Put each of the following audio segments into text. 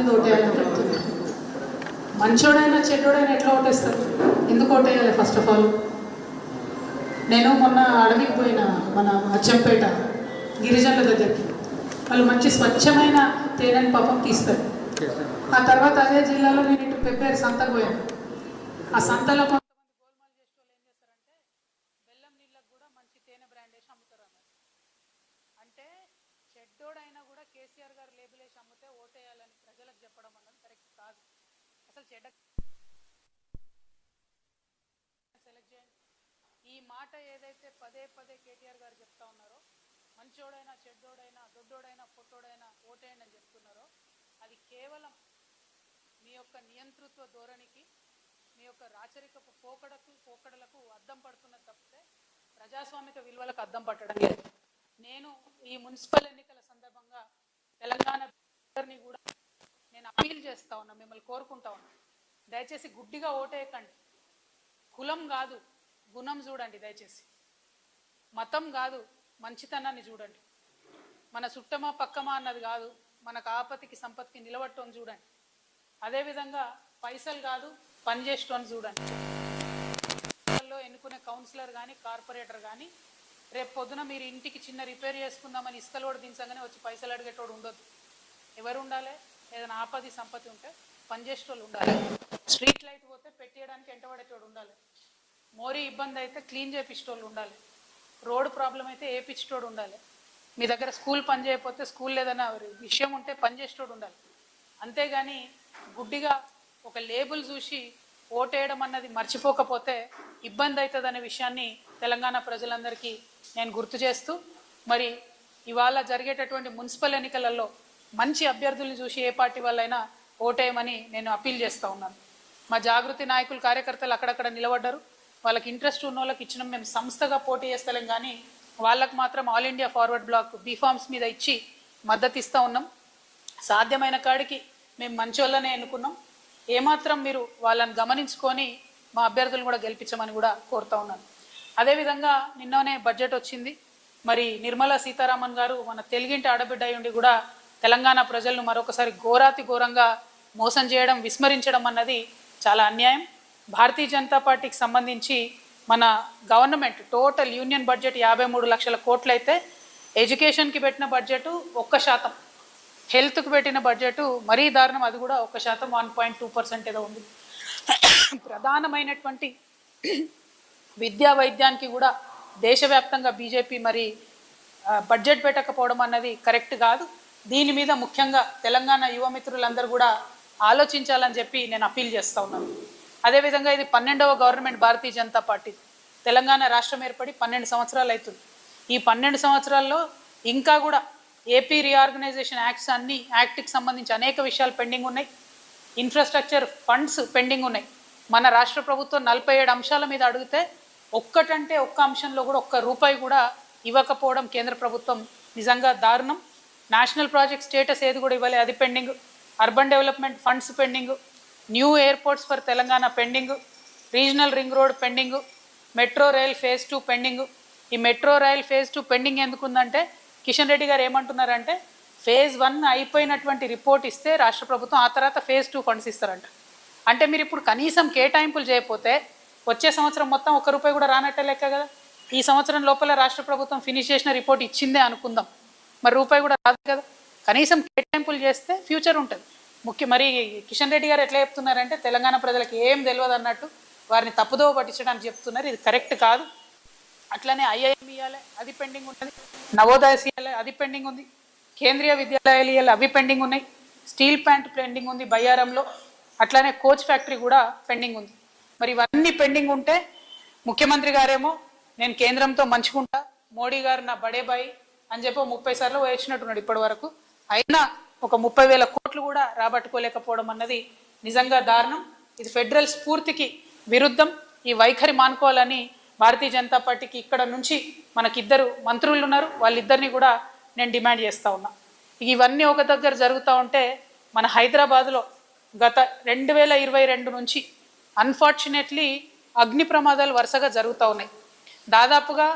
మీద ఓటేయాలని చెప్తుంది మంచోడైనా చెడ్డోడైనా ఎట్లా ఓటేస్తారు? ఎందుకు ఓటేయాలి ఫస్ట్ ఆఫ్ ఆల్ నేను మొన్న అడవికి పోయిన మన అచ్చంపేట గిరిజనుల దగ్గరికి. వాళ్ళు మంచి స్వచ్ఛమైన తేనెని పాపం తీస్తారు. ఆ తర్వాత అదే జిల్లాలో నేను ఇటు పెప్పేరు సంతకు పోయాను. ఆ సంతలో బెల్లం కూడా మంచి తేనె చెడ్డోడైనా కూడా కేసీఆర్ గారు లేబుల్ చెప్పడం అన్నది కరెక్ట్ కాదు. అసలు చెడ్డ సెలెక్ట్ చేయండి. ఈ మాట ఏదైతే పదే పదే కేటీఆర్ గారు చెప్తా ఉన్నారో మంచోడైనా చెడ్డోడైనా దొడ్డోడైనా పొట్టోడైనా ఓటేయండి అని చెప్తున్నారో అది కేవలం మీ యొక్క నియంతృత్వ ధోరణికి మీ యొక్క రాచరికపు పోకడకు పోకడలకు అద్దం పడుతున్న తప్పితే ప్రజాస్వామిక విలువలకు అద్దం పట్టడం లేదు. నేను ఈ మున్సిపల్ ఎన్నికల సందర్భంగా తెలంగాణ కూడా నేను అపీల్ చేస్తా ఉన్నా మిమ్మల్ని కోరుకుంటా ఉన్నా. దయచేసి గుడ్డిగా ఓటేయకండి. కులం కాదు గుణం చూడండి దయచేసి. మతం కాదు మంచితనాన్ని చూడండి. మన చుట్టమా పక్కమా అన్నది కాదు మనకు ఆపతికి సంపత్తికి నిలబట్టని చూడండి. అదేవిధంగా పైసలు కాదు పని చేసేటోని చూడండి. ఎన్నుకునే కౌన్సిలర్ కానీ కార్పొరేటర్ కానీ రేపు పొద్దున మీరు ఇంటికి చిన్న రిపేర్ చేసుకుందామని ఇస్తలు కూడా దించగానే వచ్చి పైసలు అడిగేటోడు ఉండొద్దు. ఎవరు ఉండాలి? ఏదైనా ఆపది సంపత్తి ఉంటే పనిచేసేటోళ్ళు ఉండాలి. స్ట్రీట్ లైట్ పోతే పెట్టేయడానికి ఎంటబడేటోడు ఉండాలి. మోరీ ఇబ్బంది అయితే క్లీన్ చేపించేటోళ్ళు ఉండాలి. రోడ్ ప్రాబ్లం అయితే ఏపించేటోడు ఉండాలి. మీ దగ్గర స్కూల్ పని చేయకపోతే స్కూల్ ఏదైనా విషయం ఉంటే పని చేసేటోడు ఉండాలి. అంతేగాని గుడ్డిగా ఒక లేబుల్ చూసి ఓటేయడం అన్నది మర్చిపోకపోతే ఇబ్బంది అవుతుందనే విషయాన్ని తెలంగాణ ప్రజలందరికీ నేను గుర్తు చేస్తూ మరి ఇవాళ జరిగేటటువంటి మున్సిపల్ ఎన్నికలలో మంచి అభ్యర్థుల్ని చూసి ఏ పార్టీ వాళ్ళైనా ఓటేయమని నేను అప్పీల్ చేస్తూ ఉన్నాను. మా జాగృతి నాయకులు కార్యకర్తలు అక్కడక్కడ నిలబడ్డారు. వాళ్ళకి ఇంట్రెస్ట్ ఉన్న వాళ్ళకి ఇచ్చిన. మేము సంస్థగా పోటీ చేస్తలేం కానీ వాళ్ళకు మాత్రం All India Forward Bloc B forms మీద ఇచ్చి మద్దతు ఇస్తూ ఉన్నాం. సాధ్యమైన కాడికి మేము మంచోళ్ళనే ఎన్నుకున్నాం. ఏమాత్రం మీరు వాళ్ళని గమనించుకొని మా అభ్యర్థులను కూడా గెలిపించమని కూడా కోరుతా ఉన్నాను. అదేవిధంగా నిన్ననే బడ్జెట్ వచ్చింది. మరి నిర్మలా సీతారామన్ గారు మన తెలుగింటి ఆడబిడ్డ అయ్యుండి కూడా తెలంగాణ ప్రజలను మరొకసారి ఘోరాతి ఘోరంగా మోసం చేయడం విస్మరించడం అన్నది చాలా అన్యాయం. భారతీయ జనతా పార్టీకి సంబంధించి మన గవర్నమెంట్ టోటల్ యూనియన్ బడ్జెట్ యాభై మూడు లక్షల కోట్లు అయితే ఎడ్యుకేషన్కి పెట్టిన బడ్జెట్ ఒక్క శాతం హెల్త్కి పెట్టిన బడ్జెట్ మరీ దారుణం అది కూడా ఒక శాతం వన్ పాయింట్ టూ పర్సెంట్ ఏదో ఉంది. ప్రధానమైనటువంటి విద్యా వైద్యానికి కూడా దేశవ్యాప్తంగా బీజేపీ మరి బడ్జెట్ పెట్టకపోవడం అన్నది కరెక్ట్ కాదు. దీని మీద ముఖ్యంగా తెలంగాణ యువ మిత్రులందరూ కూడా ఆలోచించాలని చెప్పి నేను అప్పీల్ చేస్తా ఉన్నాను. అదేవిధంగా ఇది పన్నెండవ గవర్నమెంట్ భారతీయ జనతా పార్టీ. తెలంగాణ రాష్ట్రం ఏర్పడి పన్నెండు సంవత్సరాలు అవుతుంది. ఈ పన్నెండు సంవత్సరాల్లో ఇంకా కూడా ఏపీ రీఆర్గనైజేషన్ యాక్ట్స్ అన్ని యాక్ట్కి సంబంధించి అనేక విషయాలు పెండింగ్ ఉన్నాయి. ఇన్ఫ్రాస్ట్రక్చర్ ఫండ్స్ పెండింగ్ ఉన్నాయి. మన రాష్ట్ర ప్రభుత్వం నలభై ఏడు అంశాల మీద అడిగితే ఒక్కటంటే ఒక్క అంశంలో కూడా ఒక్క రూపాయి కూడా ఇవ్వకపోవడం కేంద్ర ప్రభుత్వం నిజంగా దారుణం. నేషనల్ ప్రాజెక్ట్ స్టేటస్ ఏది కూడా ఇవ్వాలి. అది pending. Urban development funds pending. New airports for Telangana pending. Regional ring road pending. Metro rail phase two pending. ఈ metro rail phase two pending ఎందుకుందంటే Kishan Reddy గారు ఏమంటున్నారంటే ఫేజ్ వన్ అయిపోయినటువంటి రిపోర్ట్ ఇస్తే రాష్ట్ర ప్రభుత్వం ఆ తర్వాత ఫేజ్ టూ ఫండ్స్ ఇస్తారంట. అంటే మీరు ఇప్పుడు కనీసం కేటాయింపులు చేయకపోతే వచ్చే సంవత్సరం మొత్తం ఒక్క రూపాయి కూడా రానట్టే లెక్క కదా? ఈ సంవత్సరం లోపల రాష్ట్ర ప్రభుత్వం ఫినిష్ చేసిన రిపోర్ట్ ఇచ్చిందే అనుకుందాం. మరి రూపాయి కూడా రాదు కదా. కనీసం కేటాయింపులు చేస్తే ఫ్యూచర్ ఉంటుంది. ముఖ్య మరి కిషన్ రెడ్డి గారు ఎట్లా చెప్తున్నారంటే తెలంగాణ ప్రజలకు ఏం తెలియదు అన్నట్టు వారిని తప్పుదోవ పట్టించడానికి చెప్తున్నారు. ఇది కరెక్ట్ కాదు. అట్లనే ఐఐఎం ఇవ్వాలి అది పెండింగ్ ఉన్నది. నవోదయ ఇవ్వాలి అది పెండింగ్ ఉంది. కేంద్రీయ విద్యాలయాలు ఇవ్వాలి అవి పెండింగ్ ఉన్నాయి. స్టీల్ ప్లాంట్ పెండింగ్ ఉంది బయ్యారంలో. అట్లానే కోచ్ ఫ్యాక్టరీ కూడా పెండింగ్ ఉంది. మరి ఇవన్నీ పెండింగ్ ఉంటే ముఖ్యమంత్రి గారేమో నేను కేంద్రంతో మంచుకుంటా మోడీ గారు నా బడే బాయి అని చెప్పి ముప్పై సార్లు వేసినట్టున్నాడు ఇప్పటి వరకు. అయినా ఒక ముప్పై వేల కోట్లు కూడా రాబట్టుకోలేకపోవడం అన్నది నిజంగా దారుణం. ఇది ఫెడరల్ స్ఫూర్తికి విరుద్ధం. ఈ వైఖరి మానుకోవాలని భారతీయ జనతా పార్టీకి ఇక్కడ నుంచి మనకిద్దరు మంత్రులు ఉన్నారు. వాళ్ళిద్దరిని కూడా నేను డిమాండ్ చేస్తూ ఉన్నా. ఇవన్నీ ఒక దగ్గర జరుగుతూ ఉంటే మన హైదరాబాద్లో గత రెండు వేల ఇరవై రెండు నుంచి అన్ఫార్చునేట్లీ అగ్ని ప్రమాదాలు వరుసగా జరుగుతూ ఉన్నాయి. దాదాపుగా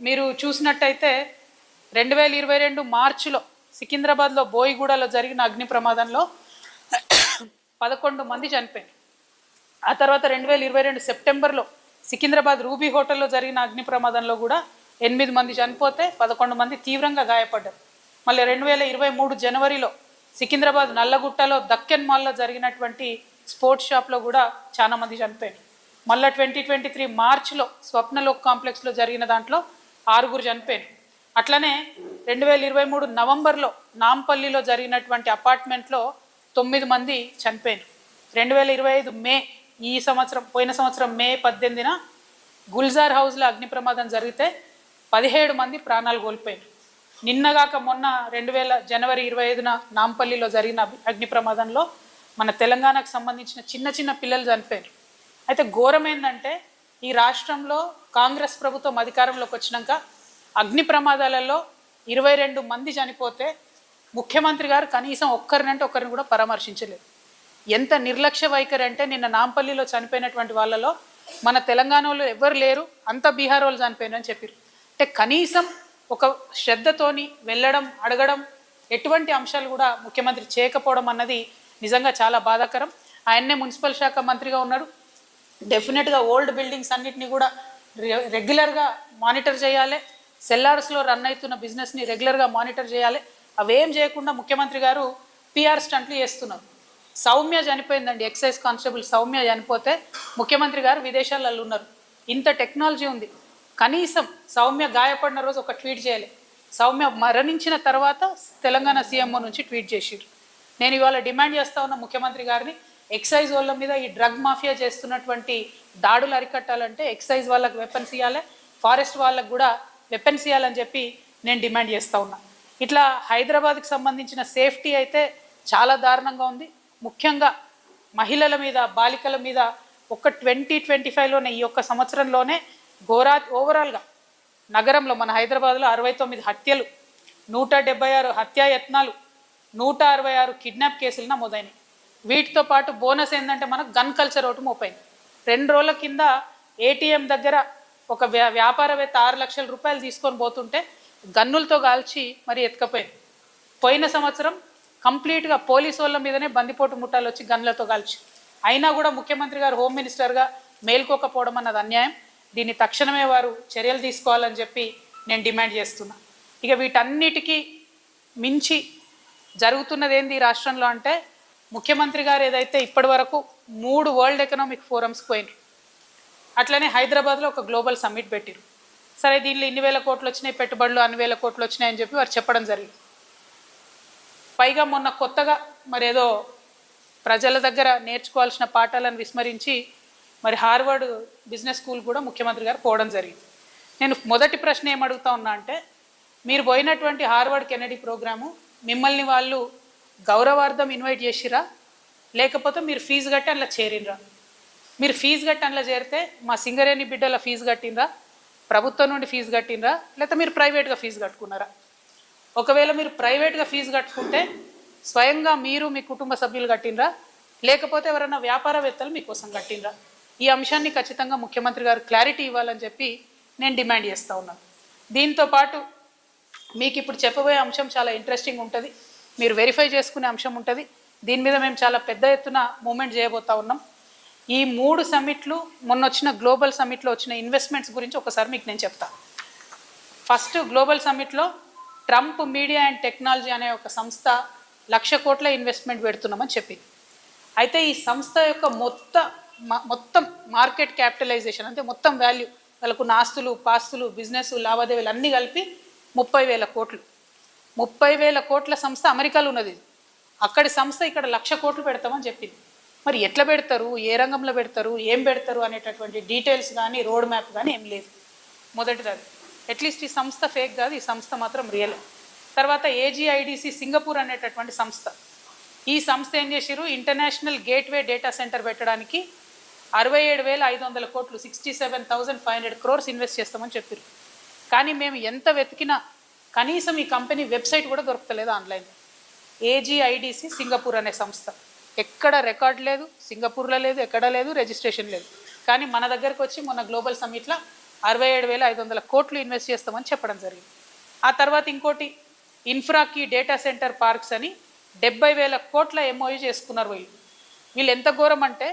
మీరు చూసినట్టయితే రెండు వేల ఇరవై రెండు మార్చిలో సికింద్రాబాద్లో బోయిగూడలో జరిగిన అగ్ని ప్రమాదంలో పదకొండు మంది చనిపోయారు. ఆ తర్వాత రెండు వేల ఇరవై రెండు సెప్టెంబర్లో సికింద్రాబాద్ రూబీ హోటల్లో జరిగిన అగ్ని ప్రమాదంలో కూడా ఎనిమిది మంది చనిపోతే పదకొండు మంది తీవ్రంగా గాయపడ్డారు. మళ్ళీ రెండు వేల ఇరవై మూడు జనవరిలో సికింద్రాబాద్ నల్లగుట్టలో దక్కన్ మాల్లో జరిగినటువంటి స్పోర్ట్స్ షాప్లో కూడా చాలా మంది చనిపోయారు. మళ్ళీ ట్వంటీ ట్వంటీ త్రీ మార్చ్లో స్వప్నలోక్ కాంప్లెక్స్లో జరిగిన దాంట్లో ఆరుగురు చనిపోయారు. అట్లనే రెండు వేల ఇరవై మూడు నవంబర్లో నాంపల్లిలో జరిగినటువంటి అపార్ట్మెంట్లో తొమ్మిది మంది చనిపోయారు రెండు వేల ఇరవై ఐదు మే ఈ సంవత్సరం పోయిన సంవత్సరం మే పద్దెనిమిదిన గుల్జార్ హౌస్లో అగ్ని ప్రమాదం జరిగితే పదిహేడు మంది ప్రాణాలు కోల్పోయారు నిన్నగాక మొన్న రెండు వేల జనవరి ఇరవై ఐదున నాంపల్లిలో జరిగిన అగ్ని- ప్రమాదంలో మన తెలంగాణకు సంబంధించిన చిన్న చిన్న పిల్లలు చనిపోయారు అయితే ఘోరమైందంటే ఈ రాష్ట్రంలో కాంగ్రెస్ ప్రభుత్వం అధికారంలోకి వచ్చినాక అగ్ని ప్రమాదాలలో ఇరవై రెండు మంది చనిపోతే ముఖ్యమంత్రి గారు కనీసం ఒక్కరినంటే ఒక్కరిని కూడా పరామర్శించలేదు. ఎంత నిర్లక్ష్య వైఖరి అంటే నిన్న నాంపల్లిలో చనిపోయినటువంటి వాళ్ళలో మన తెలంగాణ వాళ్ళు ఎవరు లేరు అంత బీహార్ వాళ్ళు చనిపోయినని చెప్పారు అంటే కనీసం ఒక శ్రద్ధతోని వెళ్ళడం అడగడం ఎటువంటి అంశాలు కూడా ముఖ్యమంత్రి చేయకపోవడం అన్నది నిజంగా చాలా బాధాకరం. ఆయన్నే మున్సిపల్ శాఖ మంత్రిగా ఉన్నాడు. డెఫినెట్గా ఓల్డ్ బిల్డింగ్స్ అన్నిటిని కూడా రె- రెగ్యులర్గా మానిటర్ చేయాలి. సెల్లార్స్లో రన్ అవుతున్న బిజినెస్ని రెగ్యులర్గా మానిటర్ చేయాలి. అవేం చేయకుండా ముఖ్యమంత్రి గారు పిఆర్ స్టంట్లు చేస్తున్నారు. సౌమ్య చనిపోయిందండి ఎక్సైజ్ కానిస్టేబుల్ సౌమ్య చనిపోతే ముఖ్యమంత్రి గారు విదేశాలలో ఉన్నారు. ఇంత టెక్నాలజీ ఉంది. కనీసం సౌమ్య గాయపడిన రోజు ఒక ట్వీట్ చేయాలి. సౌమ్య మరణించిన తర్వాత తెలంగాణ సీఎంఓ నుంచి ట్వీట్ చేసిరు నేను ఇవాళ డిమాండ్ చేస్తా ఉన్న ముఖ్యమంత్రి గారిని ఎక్సైజ్ వాళ్ళ మీద ఈ డ్రగ్ మాఫియా చేస్తున్నటువంటి దాడులు అరికట్టాలంటే ఎక్సైజ్ వాళ్ళకి వెపన్స్ ఇవ్వాలి ఫారెస్ట్ వాళ్ళకు కూడా వెపన్స్ ఇవ్వాలని చెప్పి నేను డిమాండ్ చేస్తూ ఉన్నా. ఇట్లా హైదరాబాద్కి సంబంధించిన సేఫ్టీ అయితే చాలా దారుణంగా ఉంది. ముఖ్యంగా మహిళల మీద బాలికల మీద ఒక ట్వంటీ ట్వంటీ ఫైవ్లోనే ఈ ఒక్క సంవత్సరంలోనే ఘోరా ఓవరాల్గా నగరంలో మన హైదరాబాద్లో అరవై తొమ్మిది హత్యలు నూట డెబ్బై ఆరు హత్యాయత్నాలు నూట అరవై ఆరు కిడ్నాప్ కేసులు నమోదైనాయి. వీటితో పాటు బోనస్ ఏంటంటే మనకు గన్ కల్చర్ ఒకటి మోపైంది. రెండు రోజుల కింద ఏటీఎం దగ్గర ఒక వ్యా వ్యాపారవేత్త ఆరు లక్షల రూపాయలు తీసుకొని పోతుంటే గన్నులతో కాల్చి మరి ఎత్తుకపోయింది. పోయిన సంవత్సరం కంప్లీట్గా పోలీసు వాళ్ళ మీదనే బందిపోటు ముఠాలు వచ్చి గన్లతో కాల్చి. అయినా కూడా ముఖ్యమంత్రి గారు హోమ్ మినిస్టర్గా మేల్కోకపోవడం అన్నది అన్యాయం. దీన్ని తక్షణమే వారు చర్యలు తీసుకోవాలని చెప్పి నేను డిమాండ్ చేస్తున్నా. ఇక వీటన్నిటికీ మించి జరుగుతున్నది ఏంది రాష్ట్రంలో అంటే ముఖ్యమంత్రి గారు ఏదైతే ఇప్పటి వరకు మూడు వరల్డ్ ఎకనామిక్ ఫోరమ్స్ పోయినారు అట్లనే హైదరాబాద్లో ఒక గ్లోబల్ సమ్మిట్ పెట్టిరు. సరే దీనిలో ఇన్ని వేల కోట్లు వచ్చినాయి పెట్టుబడులు అన్ని వేల కోట్లు వచ్చినాయని చెప్పి వారు చెప్పడం జరిగింది. పైగా మొన్న కొత్తగా మరి ఏదో ప్రజల దగ్గర నేర్చుకోవాల్సిన పాఠాలను విస్మరించి మరి హార్వర్డ్ బిజినెస్ స్కూల్ కూడా ముఖ్యమంత్రి గారు పోవడం జరిగింది. నేను మొదటి ప్రశ్న ఏమడుగుతా ఉన్నా అంటే మీరు పోయినటువంటి హార్వర్డ్ కెనడీ ప్రోగ్రాము మిమ్మల్ని వాళ్ళు గౌరవార్థం ఇన్వైట్ చేసిరా? లేకపోతే మీరు ఫీజు కట్టి అలా చేరినరా? మీరు ఫీజు కట్టి చేరితే మా సింగరేణి బిడ్డల ఫీజు కట్టిందా ప్రభుత్వం నుండి ఫీజు కట్టిందా లేకపోతే మీరు ప్రైవేట్గా ఫీజు కట్టుకున్నారా? ఒకవేళ మీరు ప్రైవేట్గా ఫీజు కట్టుకుంటే స్వయంగా మీరు మీ కుటుంబ సభ్యులు కట్టిండ్రా? లేకపోతే ఎవరైనా వ్యాపారవేత్తలు మీకోసం కట్టినరా ఈ అంశాన్ని ఖచ్చితంగా ముఖ్యమంత్రి గారు క్లారిటీ ఇవ్వాలని చెప్పి నేను డిమాండ్ చేస్తూ ఉన్నాను దీంతో పాటు మీకు ఇప్పుడు చెప్పబోయే అంశం చాలా ఇంట్రెస్టింగ్ ఉంటుంది. మీరు వెరిఫై చేసుకునే అంశం ఉంటుంది. దీని మీద మేము చాలా పెద్ద ఎత్తున మూమెంట్ చేయబోతా ఉన్నాం. ఈ మూడు సమ్మిట్లు మొన్న వచ్చిన గ్లోబల్ సమ్మిట్లో వచ్చిన ఇన్వెస్ట్మెంట్స్ గురించి ఒకసారి మీకు నేను చెప్తాను ఫస్ట్ గ్లోబల్ సమ్మిట్లో ట్రంప్ మీడియా అండ్ టెక్నాలజీ అనే ఒక సంస్థ లక్ష కోట్ల ఇన్వెస్ట్మెంట్ పెడుతున్నామని చెప్పింది. అయితే ఈ సంస్థ యొక్క మొత్తం మొత్తం మార్కెట్ క్యాపిటలైజేషన్ అంటే మొత్తం వాల్యూ వాళ్ళకున్న ఆస్తులు పాస్తులు బిజినెస్ లావాదేవీలు అన్నీ కలిపి ముప్పై వేల కోట్లు. ముప్పై వేల కోట్ల సంస్థ అమెరికాలో ఉన్నది. అక్కడి సంస్థ ఇక్కడ లక్ష కోట్లు పెడతామని చెప్పింది. మరి ఎట్లా పెడతారు? ఏ రంగంలో పెడతారు? ఏం పెడతారు? అనేటటువంటి డీటెయిల్స్ కానీ రోడ్ మ్యాప్ కానీ ఏం లేదు. మొదటిది అది అట్లీస్ట్ ఈ సంస్థ ఫేక్ కాదు ఈ సంస్థ మాత్రం రియల్. తర్వాత ఏజీఐడిసి సింగపూర్ అనేటటువంటి సంస్థ. ఈ సంస్థ ఏం చేసిరు ఇంటర్నేషనల్ గేట్వే డేటా సెంటర్ పెట్టడానికి అరవై ఏడు వేల ఐదు వందల కోట్లు sixty seven thousand five hundred crores invest చేస్తామని చెప్పారు కానీ మేము ఎంత వెతికినా కనీసం ఈ కంపెనీ వెబ్సైట్ కూడా దొరకలేదు ఆన్లైన్లో. ఏజీఐడిసి సింగపూర్ అనే సంస్థ. ఎక్కడ రికార్డ్ లేదు సింగపూర్లో లేదు ఎక్కడ లేదు రిజిస్ట్రేషన్ లేదు. కానీ మన దగ్గరకు వచ్చి మొన్న గ్లోబల్ సమ్మిట్లో అరవై ఏడు వేల ఐదు వందల కోట్లు ఇన్వెస్ట్ చేస్తామని చెప్పడం జరిగింది. ఆ తర్వాత ఇంకోటి ఇన్ఫ్రాకి డేటా సెంటర్ పార్క్స్ అని డెబ్బై వేల కోట్ల ఎంఓయూ చేసుకున్నారు వీళ్ళు. వీళ్ళు ఎంత ఘోరం అంటే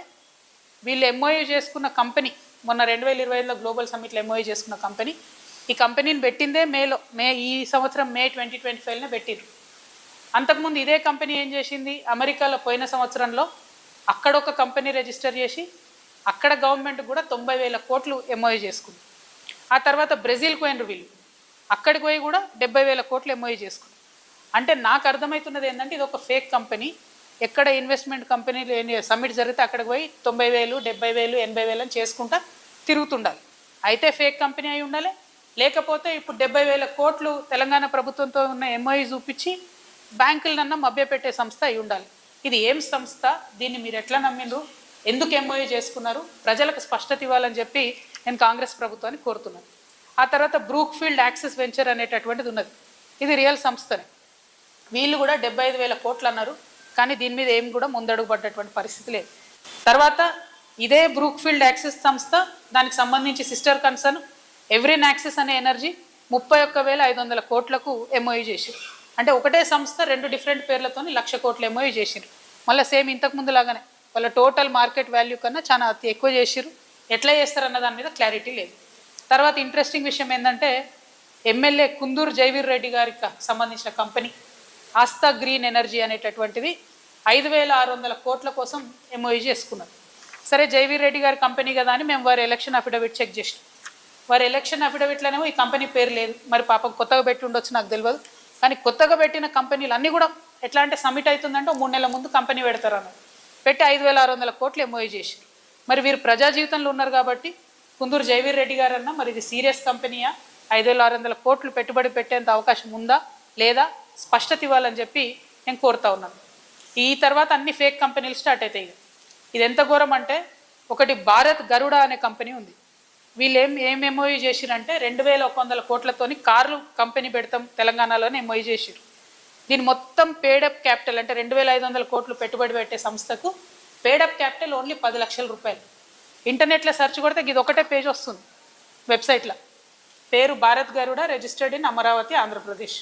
వీళ్ళు ఎంఓయూ చేసుకున్న కంపెనీ మొన్న రెండు వేల ఇరవై ఐదులో గ్లోబల్ సమ్మిట్లో ఎంఓయూ చేసుకున్న కంపెనీ ఈ కంపెనీని పెట్టిందే మేలో మే ఈ సంవత్సరం మే ట్వంటీ ట్వంటీ ఫైవ్లో పెట్టిండ్రు. అంతకుముందు ఇదే కంపెనీ ఏం చేసింది? అమెరికాలో పోయిన సంవత్సరంలో అక్కడ ఒక కంపెనీ రిజిస్టర్ చేసి అక్కడ గవర్నమెంట్ కూడా తొంభై వేల కోట్లు ఎంఓయూ చేసుకుంది. ఆ తర్వాత బ్రెజిల్కి పోయినరు వీళ్ళు. అక్కడికి పోయి కూడా డెబ్బై వేల కోట్లు ఎంఓయూ చేసుకుంది. అంటే నాకు అర్థమవుతున్నది ఏంటంటే ఇది ఒక ఫేక్ కంపెనీ. ఎక్కడ ఇన్వెస్ట్మెంట్ కంపెనీలు సమ్మిట్ జరిగితే అక్కడికి పోయి తొంభై వేలు డెబ్బై వేలు ఎనభై వేలు అని చేసుకుంటా తిరుగుతుండాలి. అయితే ఫేక్ కంపెనీ అయి ఉండాలి. లేకపోతే ఇప్పుడు డెబ్బై వేల కోట్లు తెలంగాణ ప్రభుత్వంతో ఉన్న ఎంఓఈ చూపించి బ్యాంకులనన్నా మభ్యపెట్టే సంస్థ అయి ఉండాలి. ఇది ఏం సంస్థ? దీన్ని మీరు ఎట్లా నమ్మిండ్రు? ఎందుకు ఎంఓఏ చేసుకున్నారు? ప్రజలకు స్పష్టత ఇవ్వాలని చెప్పి నేను కాంగ్రెస్ ప్రభుత్వాన్ని కోరుతున్నాను. ఆ తర్వాత బ్రూక్ ఫీల్డ్ వెంచర్ అనేటటువంటిది ఉన్నది. ఇది రియల్ సంస్థనే. వీళ్ళు కూడా డెబ్బై ఐదు వేల కోట్లు అన్నారు కానీ దీని మీద ఏం కూడా ముందడుగు పడ్డటువంటి పరిస్థితి లేదు. తర్వాత ఇదే బ్రూక్ఫీల్డ్ యాక్సెస్ సంస్థ దానికి సంబంధించి సిస్టర్ కన్సర్న్ ఎవ్రీన్ యాక్సెస్ అనే ఎనర్జీ ముప్పై ఒక్క వేల ఐదు వందల కోట్లకు ఎంఓయూ చేశారు అంటే ఒకటే సంస్థ రెండు డిఫరెంట్ పేర్లతో లక్ష కోట్లు ఎంఓయూ చేసిరు మళ్ళీ సేమ్ ఇంతకు ముందు లాగానే వాళ్ళ టోటల్ మార్కెట్ వాల్యూ కన్నా చాలా అతి ఎక్కువ చేసిరు ఎట్లా చేస్తారన్న దాని మీద క్లారిటీ లేదు. తర్వాత ఇంట్రెస్టింగ్ విషయం ఏంటంటే ఎమ్మెల్యే కుందూరు జైవీర్ రెడ్డి గారికి సంబంధించిన కంపెనీ ఆస్తా గ్రీన్ ఎనర్జీ అనేటటువంటిది ఐదు వేల ఆరు వందల కోట్ల కోసం ఎంఓయూ చేసుకున్నారు. సరే జైవీర్ రెడ్డి గారి కంపెనీ కదా అని మేము వారి ఎలక్షన్ అఫిడవిట్ చెక్ చేసినాం. వారి ఎలక్షన్ అఫిడవిట్లోనేమో ఈ కంపెనీ పేరు లేదు. మరి పాపం కొత్తగా పెట్టి ఉండొచ్చు నాకు తెలియదు కానీ కొత్తగా పెట్టిన కంపెనీలు అన్నీ కూడా ఎట్లా అంటే సమిట్ అవుతుందంటే మూడు నెలల ముందు కంపెనీ పెడతారు పెట్టి ఐదు వేల ఆరు వందల కోట్లు ఎంఓయూ చేశారు. మరి వీరు ప్రజా జీవితంలో ఉన్నారు కాబట్టి కుందూరు జయవీర్ రెడ్డి గారన్నా మరి ఇది సీరియస్ కంపెనీయా? ఐదు వేల ఆరు వందల కోట్లు పెట్టుబడి పెట్టేంత అవకాశం ఉందా? లేదా స్పష్టత ఇవ్వాలని చెప్పి నేను కోరుతా ఉన్నాను. ఈ తర్వాత అన్ని ఫేక్ కంపెనీలు స్టార్ట్ అవుతాయి. ఇది ఎంత ఘోరం అంటే ఒకటి భారత్ గరుడ అనే కంపెనీ ఉంది. వీళ్ళు ఏం ఏం ఎంఓయూ చేసిరంటే రెండు వేల ఒక వందల కోట్లతోని కార్లు కంపెనీ పెడతాం తెలంగాణలోనే ఎంఓయూ చేసిరు దీని మొత్తం పేడప్ క్యాపిటల్ అంటే రెండు వేల ఐదు వందల కోట్లు పెట్టుబడి పెట్టే సంస్థకు పేడప్ క్యాపిటల్ ఓన్లీ పది లక్షల రూపాయలు. ఇంటర్నెట్లో సెర్చ్ కొడితే ఇది ఒకటే పేజ్ వస్తుంది వెబ్సైట్లో. పేరు భారత్ గరుడ రిజిస్టర్డ్ ఇన్ అమరావతి ఆంధ్రప్రదేశ్.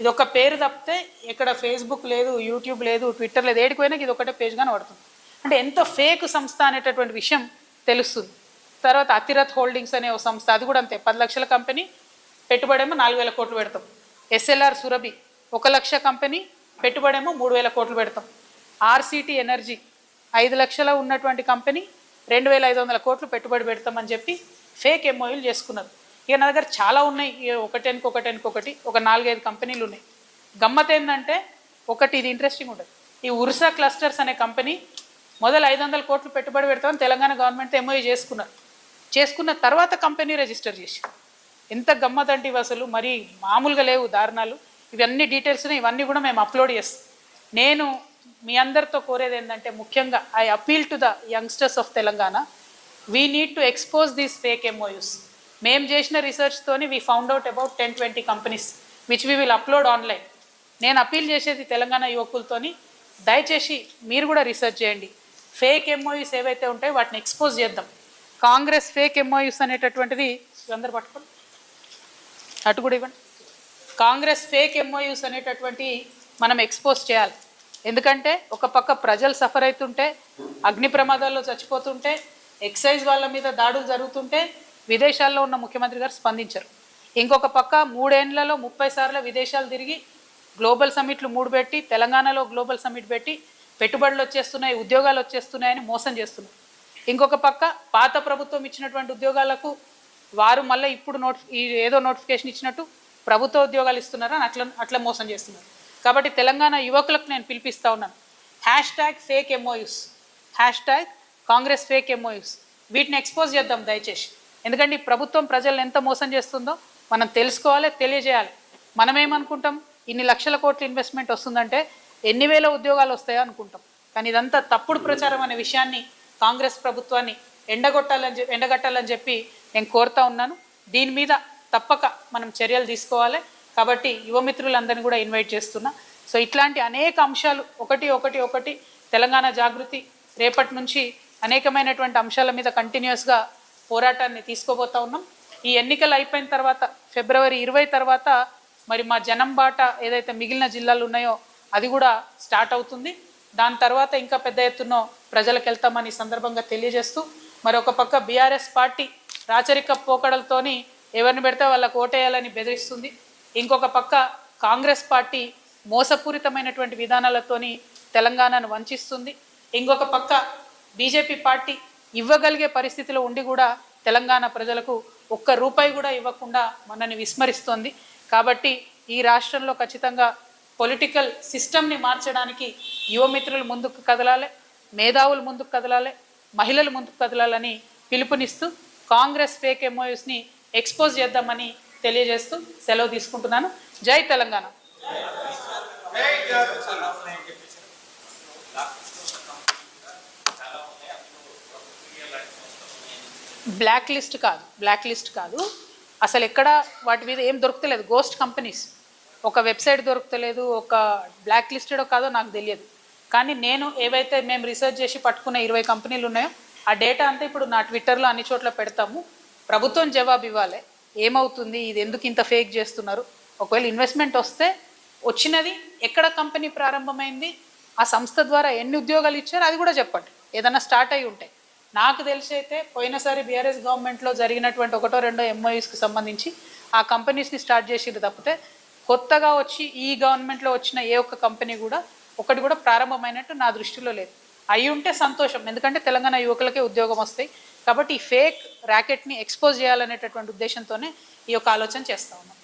ఇది ఒక పేరు తప్పితే ఇక్కడ ఫేస్బుక్ లేదు యూట్యూబ్ లేదు ట్విట్టర్ లేదు ఏడికి పోయినా ఇది ఒకటే పేజ్గానే పడుతుంది. అంటే ఎంత ఫేక్ సంస్థ అనేటటువంటి విషయం తెలుస్తుంది. తర్వాత అతిరథ్ హోల్డింగ్స్ అనే ఒక సంస్థ అది కూడా అంతే. పది లక్షల కంపెనీ పెట్టుబడేమో నాలుగు వేల కోట్లు పెడతాం. ఎస్ఎల్ఆర్ సురభి ఒక లక్ష కంపెనీ పెట్టుబడేమో మూడు వేల కోట్లు పెడతాం. ఆర్సిటీ ఎనర్జీ ఐదు లక్షల ఉన్నటువంటి కంపెనీ రెండు వేల ఐదు వందల కోట్లు పెట్టుబడి పెడతామని చెప్పి ఫేక్ ఎంఓయూలు చేసుకున్నారు. ఇక నా దగ్గర చాలా ఉన్నాయి. ఇక ఒకటెనికి ఒకటెనికి ఒకటి ఒక నాలుగైదు కంపెనీలు ఉన్నాయి. గమ్మత్ ఏంటంటే ఒకటి ఇది ఇంట్రెస్టింగ్ ఉంటుంది ఈ ఉర్సా క్లస్టర్స్ అనే కంపెనీ మొదలు ఐదు వందల కోట్లు పెట్టుబడి పెడతామని తెలంగాణ గవర్నమెంట్ ఎంఓయూ చేసుకున్నారు. చేసుకున్న తర్వాత కంపెనీ రిజిస్టర్ చేసి ఎంత గమ్మత్ అసలు. మరి మామూలుగా లేవు దారుణాలు. ఇవన్నీ డీటెయిల్స్ ఇవన్నీ కూడా మేము అప్లోడ్ చేస్తాం. నేను మీ అందరితో కోరేది ఏంటంటే ముఖ్యంగా I appeal to the youngsters of Telangana. We need to expose these fake MOUs మేము చేసిన రీసెర్చ్తోని we found out about ten twenty companies which we will upload online నేను అపీల్ చేసేది తెలంగాణ యువకులతోని దయచేసి మీరు కూడా రీసెర్చ్ చేయండి. ఫేక్ ఎంఓయూస్ ఏవైతే ఉంటాయో వాటిని ఎక్స్పోజ్ చేద్దాం. కాంగ్రెస్ ఫేక్ ఎంఓయూస్ అనేటటువంటిది అందరు పట్టుకోండి. అటు కూడా ఇవ్వండి. కాంగ్రెస్ ఫేక్ ఎంఓయూస్ అనేటటువంటి మనం ఎక్స్పోజ్ చేయాలి. ఎందుకంటే ఒక పక్క ప్రజలు సఫర్ అవుతుంటే అగ్ని ప్రమాదాల్లో చచ్చిపోతుంటే ఎక్సైజ్ వాళ్ళ మీద దాడులు జరుగుతుంటే విదేశాల్లో ఉన్న ముఖ్యమంత్రి గారు స్పందించరు. ఇంకొక పక్క మూడేళ్ళలో ముప్పై సార్లు విదేశాలు తిరిగి గ్లోబల్ సమ్మిట్లు మూడు పెట్టి తెలంగాణలో గ్లోబల్ సమ్మిట్ పెట్టి పెట్టుబడులు వచ్చేస్తున్నాయి ఉద్యోగాలు వచ్చేస్తున్నాయని మోసం చేస్తున్నారు. ఇంకొక పక్క పాత ప్రభుత్వం ఇచ్చినటువంటి ఉద్యోగాలకు వారు మళ్ళీ ఇప్పుడు నోటి ఈ ఏదో నోటిఫికేషన్ ఇచ్చినట్టు ప్రభుత్వ ఉద్యోగాలు ఇస్తున్నారని అట్లా అట్లా మోసం చేస్తున్నారు. కాబట్టి తెలంగాణ యువకులకు నేను పిలిపిస్తా ఉన్నాను. Hash tag fake MOUs hash tag Congress fake MOUs వీటిని ఎక్స్పోజ్ చేద్దాం దయచేసి. ఎందుకంటే ఈ ప్రభుత్వం ప్రజలను ఎంత మోసం చేస్తుందో మనం తెలుసుకోవాలి తెలియజేయాలి. మనమేమనుకుంటాం? ఇన్ని లక్షల కోట్ల ఇన్వెస్ట్మెంట్ వస్తుందంటే ఎన్ని వేల ఉద్యోగాలు వస్తాయో అనుకుంటాం. కానీ ఇదంతా తప్పుడు ప్రచారం అనే విషయాన్ని కాంగ్రెస్ ప్రభుత్వాన్ని ఎండగొట్టాలని చెప్పి ఎండగట్టాలని చెప్పి నేను కోరుతా ఉన్నాను. దీని మీద తప్పక మనం చర్యలు తీసుకోవాలి. కాబట్టి యువమిత్రులందరినీ కూడా ఇన్వైట్ చేస్తున్నా. సో ఇట్లాంటి అనేక అంశాలు ఒకటి ఒకటి ఒకటి తెలంగాణ జాగృతి రేపటి నుంచి అనేకమైనటువంటి అంశాల మీద కంటిన్యూస్గా పోరాటాన్ని తీసుకోబోతా ఉన్నాం. ఈ ఎన్నికలు అయిపోయిన తర్వాత ఫిబ్రవరి ఇరవై తర్వాత మరి మా జనం బాట ఏదైతే మిగిలిన జిల్లాలు ఉన్నాయో అది కూడా స్టార్ట్ అవుతుంది. దాని తర్వాత ఇంకా పెద్ద ఎత్తున ప్రజలకు వెళ్తామని సందర్భంగా తెలియజేస్తూ మరి ఒక పక్క బీఆర్ఎస్ పార్టీ రాచరిక పోకడలతోని ఎవరిని పెడితే వాళ్ళకు ఓటేయాలని బెదిరిస్తుంది. ఇంకొక పక్క కాంగ్రెస్ పార్టీ మోసపూరితమైనటువంటి విధానాలతోని తెలంగాణను వంచిస్తుంది. ఇంకొక పక్క బీజేపీ పార్టీ ఇవ్వగలిగే పరిస్థితిలో ఉండి కూడా తెలంగాణ ప్రజలకు ఒక్క రూపాయి కూడా ఇవ్వకుండా మనని విస్మరిస్తోంది. కాబట్టి ఈ రాష్ట్రంలో ఖచ్చితంగా పొలిటికల్ సిస్టమ్ని మార్చడానికి యువమిత్రులు ముందుకు కదలాలి మేధావులు ముందుకు కదలాలి మహిళలు ముందుకు కదలాలని పిలుపునిస్తూ కాంగ్రెస్ ఫేక్ ఎంఓయూస్ని ఎక్స్పోజ్ చేద్దామని తెలియజేస్తూ సెలవు తీసుకుంటున్నాను. జై తెలంగాణ. బ్లాక్ లిస్ట్ కాదు బ్లాక్ లిస్ట్ కాదు. అసలు ఎక్కడ వాటి మీద ఏం దొరుకుతలేదు గోస్ట్ కంపెనీస్ ఒక వెబ్సైట్ దొరకలేదు ఒక బ్లాక్ లిస్టెడో కాదో నాకు తెలియదు. కానీ నేను ఏవైతే మేము రీసెర్చ్ చేసి పట్టుకున్న ఇరవై కంపెనీలు ఉన్నాయో ఆ డేటా అంతా ఇప్పుడు నా ట్విట్టర్లో అన్ని చోట్ల పెడతాము. ప్రభుత్వం జవాబు ఇవ్వాలి. ఏమవుతుంది? ఇది ఎందుకు ఇంత ఫేక్ చేస్తున్నారు? ఒకవేళ ఇన్వెస్ట్మెంట్ వస్తే వచ్చినది ఎక్కడ కంపెనీ ప్రారంభమైంది? ఆ సంస్థ ద్వారా ఎన్ని ఉద్యోగాలు ఇచ్చారు? అది కూడా చెప్పండి. ఏదైనా స్టార్ట్ అయి ఉంటాయి నాకు తెలిసి అయితే పోయినసారి బీఆర్ఎస్ గవర్నమెంట్లో జరిగినటువంటి ఒకటో రెండో ఎంఓయూస్కి సంబంధించి ఆ కంపెనీస్ని స్టార్ట్ చేసింది తప్పితే కొత్తగా వచ్చి ఈ గవర్నమెంట్లో వచ్చిన ఏ ఒక్క కంపెనీ కూడా ఒకటి కూడా ప్రారంభమైనట్టు నా దృష్టిలో లేదు. అయి ఉంటే సంతోషం. ఎందుకంటే తెలంగాణ యువకులకే ఉద్యోగం వస్తాయి. కాబట్టి ఈ ఫేక్ ర్యాకెట్ని ఎక్స్పోజ్ చేయాలనేటటువంటి ఉద్దేశంతోనే ఈ యొక్క ఆలోచన చేస్తా ఉన్నాం.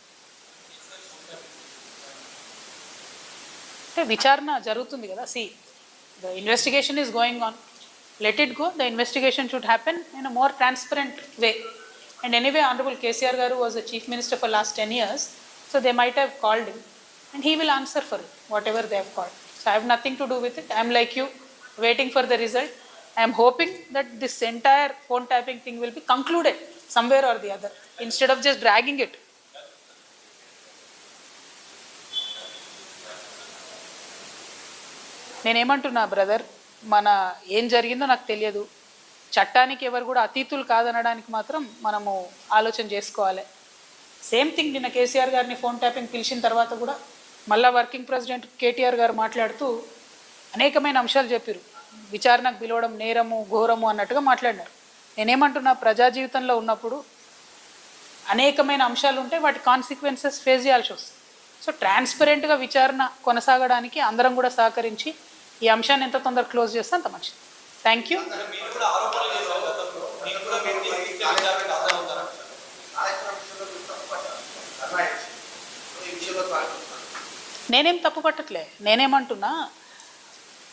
అంటే విచారణ జరుగుతుంది కదా. See the investigation is going on let it go the investigation should happen in a more transparent way and anyway honourable KCR గారు was the chief minister for last ten years So they might have called him and he will answer for it, whatever they have called. So I have nothing to do with it. I am like you, waiting for the result. I am hoping that this entire phone tapping thing will be concluded somewhere or the other instead of just dragging it. నేనేమంటున్నా brother మన ఏం జరిగిందో నాకు తెలియదు చట్టానికి ఎవరు కూడా అతీతులు కాదనడానికి మాత్రం మనము ఆలోచన చేసుకోవాలి సేమ్ థింగ్ నిన్న కేసీఆర్ గారిని ఫోన్ ట్యాపింగ్ పిలిచిన తర్వాత కూడా మళ్ళా వర్కింగ్ ప్రెసిడెంట్ కేటీఆర్ గారు మాట్లాడుతూ అనేకమైన అంశాలు చెప్పారు. విచారణకు పిలవడం నేరము ఘోరము అన్నట్టుగా మాట్లాడినారు. నేనేమంటున్నా ప్రజా జీవితంలో ఉన్నప్పుడు అనేకమైన అంశాలు ఉంటాయి వాటి కాన్సిక్వెన్సెస్ ఫేస్ చేయాల్సి వస్తుంది. సో ట్రాన్స్పరెంట్గా విచారణ కొనసాగడానికి అందరం కూడా సహకరించి ఈ అంశాన్ని ఎంత తొందరగా క్లోజ్ చేస్తే అంత మంచిది. థ్యాంక్ యూ నేనేం తప్పు పట్టట్లే. నేనేమంటున్నా?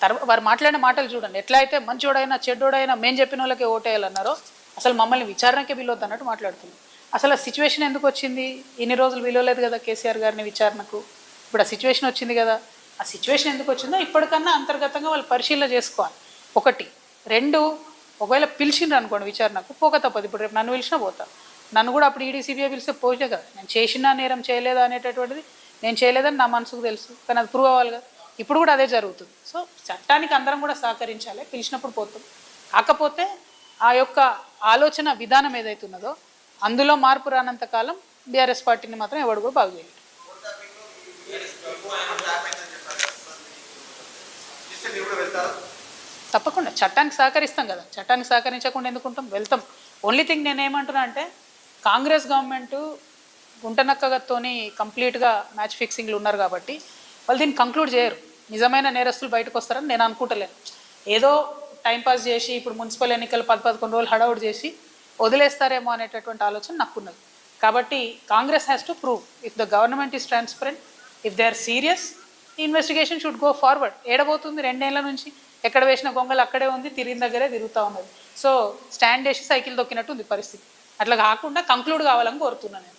తర్వాత వారు మాట్లాడిన మాటలు చూడండి. ఎట్లా అయితే మంచోడైనా చెడ్డోడైనా మేము చెప్పిన వాళ్ళకే ఓటేయాలన్నారో అసలు మమ్మల్ని విచారణకే పిలవద్దు అన్నట్టు మాట్లాడుతున్నాం అసలు ఆ సిచ్యువేషన్ ఎందుకు వచ్చింది? ఇన్ని రోజులు పిలవలేదు కదా కేసీఆర్ గారిని విచారణకు? ఇప్పుడు ఆ సిచ్యువేషన్ వచ్చింది కదా. ఆ సిచ్యువేషన్ ఎందుకు వచ్చిందో ఇప్పటికన్నా అంతర్గతంగా వాళ్ళు పరిశీలన చేసుకోవాలి. ఒకటి. రెండు. ఒకవేళ పిలిచిండ్రు అనుకోండి విచారణకు పోక తప్పదు. ఇప్పుడు రేపు నన్ను పిలిచినా పోతా. నన్ను కూడా అప్పుడు ఈడీసీబీఐ పిలిస్తే పోతే కదా. నేను చేసినా నేరం చేయలేదా అనేటటువంటిది నేను చేయలేదని నా మనసుకు తెలుసు కానీ అది ప్రూవ్ అవ్వాలి కదా. ఇప్పుడు కూడా అదే జరుగుతుంది. సో చట్టానికి అందరం కూడా సహకరించాలి పిలిచినప్పుడు పోతాం. కాకపోతే ఆ యొక్క ఆలోచన విధానం ఏదైతే ఉన్నదో అందులో మార్పు రానంత కాలం బీఆర్ఎస్ పార్టీని మాత్రం ఎవడు కూడా బాగు చేయలేడు. తప్పకుండా చట్టానికి సహకరిస్తాం కదా. చట్టానికి సహకరించకుండా ఎందుకుంటాం వెళ్తాం. ఓన్లీ థింగ్ నేనేమంటున్నా అంటే కాంగ్రెస్ గవర్నమెంట్ గుంటనక్కగతోని కంప్లీట్గా మ్యాచ్ ఫిక్సింగ్లు ఉన్నారు కాబట్టి వాళ్ళు దీన్ని కంక్లూడ్ చేయరు. నిజమైన నేరస్తులు బయటకు వస్తారని నేను అనుకుంటలేను. ఏదో టైంపాస్ చేసి ఇప్పుడు మున్సిపల్ ఎన్నికలు పది పదకొండు రోజులు హడౌట్ చేసి వదిలేస్తారేమో అనేటటువంటి ఆలోచన నాకున్నది. కాబట్టి Congress has to prove if the government is transparent if they are serious investigation should go forward ఏడబోతుంది రెండేళ్ళ నుంచి. ఎక్కడ వేసిన గొంగలు అక్కడే ఉంది తిరిగిన దగ్గరే తిరుగుతూ ఉన్నది. సో స్టాండ్ వేసి సైకిల్ దొక్కినట్టు ఉంది పరిస్థితి. అట్లా కాకుండా కంక్లూడ్ కావాలని కోరుతున్నాను నేను.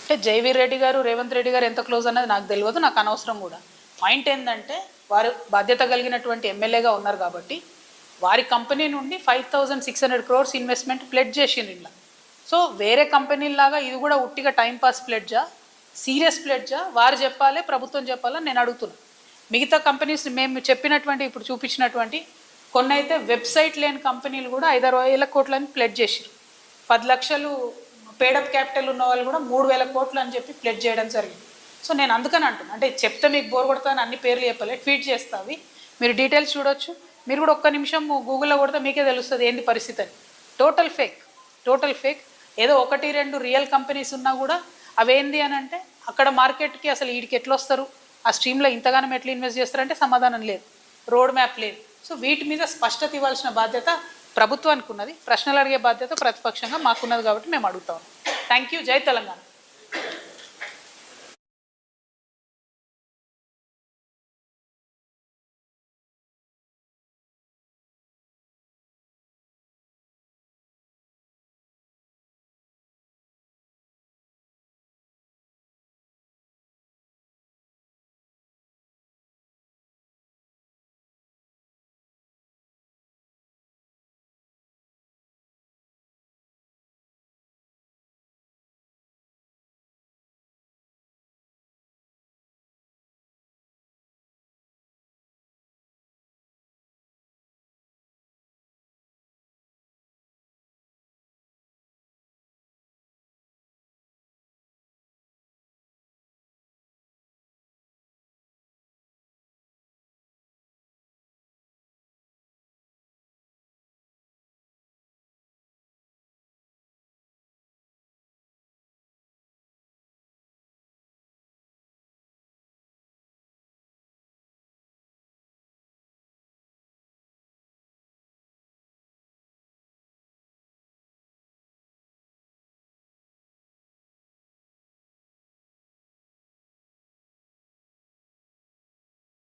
అంటే జైవీర్ రెడ్డి గారు రేవంత్ రెడ్డి గారు ఎంత క్లోజ్ అన్నది నాకు తెలియదు నాకు అనవసరం కూడా. పాయింట్ ఏంటంటే వారు బాధ్యత కలిగినటువంటి ఎమ్మెల్యేగా ఉన్నారు కాబట్టి వారి కంపెనీ నుండి five thousand six hundred crores investment pledge చేసిండ్రు ఇలా సో వేరే కంపెనీలాగా ఇది కూడా ఉట్టిగా టైంపాస్ ప్లెడ్జా? సీరియస్ ప్లెడ్జా? వారు చెప్పాలి ప్రభుత్వం చెప్పాలని నేను అడుగుతున్నాను మిగతా కంపెనీస్ మేము చెప్పినటువంటి ఇప్పుడు చూపించినటువంటి కొన్ని అయితే వెబ్సైట్ లేని కంపెనీలు కూడా ఐదారు వేల కోట్లని ప్లెడ్ చేసారు పది లక్షలు పేడప్ క్యాపిటల్ ఉన్న వాళ్ళు కూడా మూడు వేల కోట్లు అని చెప్పి ప్లెడ్ చేయడం జరిగింది. సో నేను అందుకని అంటున్నాను అంటే చెప్తే మీకు బోర్ కొడతాను అన్ని పేర్లు చెప్పలే ట్వీట్ చేస్తావి మీరు డీటెయిల్స్ చూడొచ్చు. మీరు కూడా ఒక్క నిమిషం గూగుల్లో కొడితే మీకే తెలుస్తుంది ఏంది పరిస్థితి అని. టోటల్ ఫేక్ టోటల్ ఫేక్ ఏదో ఒకటి రెండు రియల్ కంపెనీస్ ఉన్నా కూడా అవేంది అని అంటే అక్కడ మార్కెట్కి అసలు వీడికి ఎట్లా వస్తారు ఆ స్ట్రీమ్లో ఇంతగానం ఎట్లా ఇన్వెస్ట్ చేస్తారంటే సమాధానం లేదు. రోడ్ మ్యాప్ లేదు. సో వీటి మీద స్పష్టత ఇవ్వాల్సిన బాధ్యత ప్రభుత్వానికి ఉన్నది ప్రశ్నలు అడిగే బాధ్యత ప్రతిపక్షంగా మాకున్నది కాబట్టి మేము అడుగుతాం. థ్యాంక్ యూ జై తెలంగాణ.